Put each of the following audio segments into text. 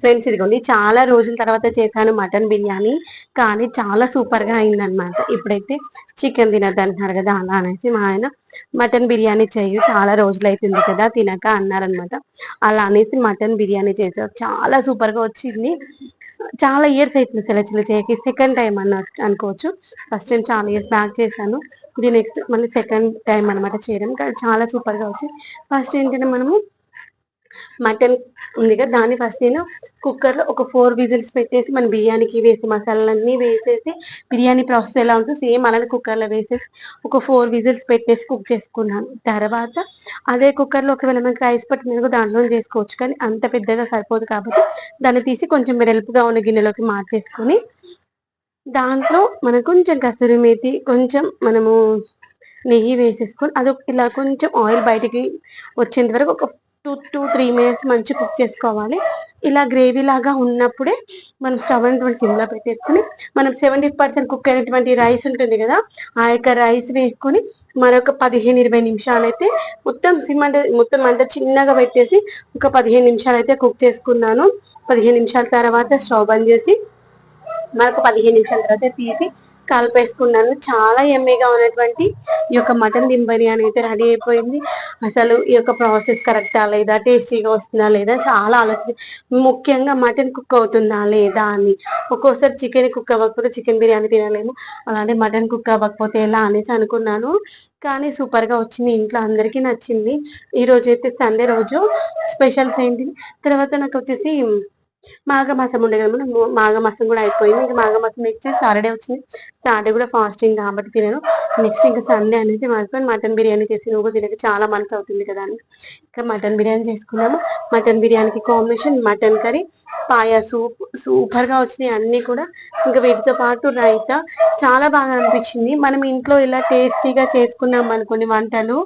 Friends ఇదిగోండి చాలా రోజుల తర్వాత చేశాను మటన్ బిర్యానీ కానీ చాలా సూపర్గా అయిందనమాట ఇప్పుడైతే చికెన్ తినద్దు అంటున్నారు కదా అలా అనేసి మా ఆయన మటన్ బిర్యానీ చేయు చాలా రోజులు అవుతుంది కదా తినక అన్నారనమాట అలా అనేసి మటన్ బిర్యానీ చేసారు చాలా సూపర్గా వచ్చింది. చాలా ఇయర్స్ అవుతుంది సెలెక్షన్ చేయకి సెకండ్ టైం అన్న అనుకోవచ్చు. ఫస్ట్ టైం చాలా ఇయర్స్ బ్యాక్ చేశాను. ఇది నెక్స్ట్ మళ్ళీ సెకండ్ టైం అనమాట చేయడం. కానీ చాలా సూపర్గా వచ్చింది. ఫస్ట్ ఏంటంటే మనము మటన్ ఉంది కదా దాన్ని ఫస్ట్ నేను కుక్కర్లో ఒక ఫోర్ విజిల్స్ పెట్టేసి మన బిర్యానీకి వేసి మసాలాలన్నీ వేసేసి బిర్యానీ ప్రాసెస్ ఎలా ఉంటుందో సేమ్ అలానే కుక్కర్లో వేసేసి ఒక ఫోర్ విజిల్స్ పెట్టేసి కుక్ చేసుకున్నాను. తర్వాత అదే కుక్కర్లో ఒకవేళ మనకి రైస్ పట్టినందుకు దాంట్లో చేసుకోవచ్చు. కానీ అంత పెద్దగా సరిపోదు కాబట్టి దాన్ని తీసి కొంచెం వెడల్పుగా ఉన్న గిన్నెలోకి మార్చేసుకొని దాంట్లో మనం కొంచెం కసూరి మేతి కొంచెం మనము నెయ్యి వేసేసుకొని అది ఇలా కొంచెం ఆయిల్ బయటికి వచ్చేంత వరకు ఒక టూ టూ త్రీ మినిట్స్ మంచి కుక్ చేసుకోవాలి. ఇలా గ్రేవీ లాగా ఉన్నప్పుడే మనం స్టవ్ అనేటువంటి సిమ్లో పెట్టేసుకుని మనం సెవెంటీ పర్సెంట్ కుక్ అయినటువంటి రైస్ ఉంటుంది కదా ఆ యొక్క రైస్ వేసుకొని మరొక పదిహేను ఇరవై నిమిషాలు అయితే మొత్తం సిమ్ అంటే మొత్తం అంతా చిన్నగా పెట్టేసి ఒక పదిహేను నిమిషాలు అయితే కుక్ చేసుకున్నాను. పదిహేను నిమిషాల తర్వాత స్టవ్ బంద్ చేసి మరొక పదిహేను నిమిషాల తర్వాత తీసి కలిపేసుకున్నాను. చాలా ఎమ్మీగా ఉన్నటువంటి ఈ యొక్క మటన్ దిమ్ బిర్యానీ అయితే రెడీ అయిపోయింది. అసలు ఈ యొక్క ప్రాసెస్ కరెక్టా లేదా? టేస్టీగా వస్తుందా లేదా? చాలా ఆలోచించి ముఖ్యంగా మటన్ కుక్ అవుతుందా లేదా అని. ఒక్కోసారి చికెన్ కుక్ అవ్వకపోతే చికెన్ బిర్యానీ తినలేము. అలాంటి మటన్ కుక్ అవ్వకపోతే ఎలా అనేసి అనుకున్నాను. కానీ సూపర్గా వచ్చింది. ఇంట్లో అందరికీ నచ్చింది. ఈ రోజు అయితే సండే రోజు. స్పెషల్స్ ఏంటి? తర్వాత నాకు వచ్చేసి మాఘమాసం ఉండే కదా మనం మాఘమాసం కూడా అయిపోయింది. ఇంకా మాఘమాసం నెక్స్ట్ సాటర్డే వచ్చింది. సాటర్డే కూడా ఫాస్టింగ్ కాబట్టి తినను. నెక్స్ట్ ఇంకా సండే అనేది మా హస్బెండ్ మటన్ బిర్యానీ చేసి నువ్వు తినక. చాలా మనసు అవుతుంది కదా అని. ఇంకా మటన్ బిర్యానీ చేసుకున్నాము. మటన్ బిర్యానీకి combination mutton curry paya soup సూపర్గా వచ్చినాయి అన్నీ కూడా. ఇంకా వీటితో పాటు రైతా. చాలా బాగా అనిపించింది. మనం ఇంట్లో ఇలా టేస్టీగా చేసుకున్నాం అనుకోండి వంటలు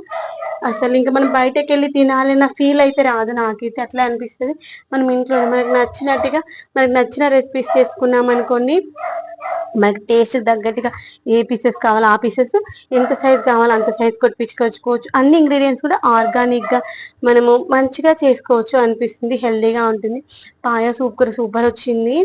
అసలు ఇంకా మనం బయటకు వెళ్ళి తినాలన్న ఫీల్ అయితే రాదు నాకైతే. అట్లా అనిపిస్తుంది. మనం ఇంట్లో మనకు నచ్చినట్టుగా మనకు నచ్చిన రెసిపీస్ చేసుకున్నాం అనుకోండి మనకి టేస్ట్ తగ్గట్టుగా ఏ పీసెస్ కావాలో ఆ పీసెస్ ఎంత సైజ్ కావాలో అంత సైజ్ కొట్టించుకోవచ్చు అన్ని ఇంగ్రీడియంట్స్ కూడా ఆర్గానిక్గా మనము మంచిగా చేసుకోవచ్చు అనిపిస్తుంది హెల్దీగా ఉంటుంది. పాయ సూప్ కూడా సూపర్ వచ్చింది.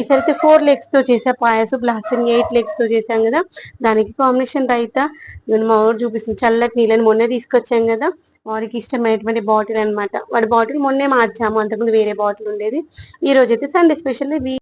ఈసారి అయితే ఫోర్ లెగ్స్తో చేసా పాయ సూప్ లాస్ట్ ఎయిట్ లెగ్స్తో చేసాం కదా. దానికి కాంబినేషన్ రైతా నేను మా ఊరు చూపిస్తుంది చల్లటి నీళ్ళని మొన్నే తీసుకొచ్చాం కదా. వారికి ఇష్టమైనటువంటి బాటిల్ అన్నమాట. వాడి బాటిల్ మొన్నే మార్చాము అంతకుముందు వేరే బాటిల్ ఉండేది. ఈ రోజు అయితే సండే స్పెషల్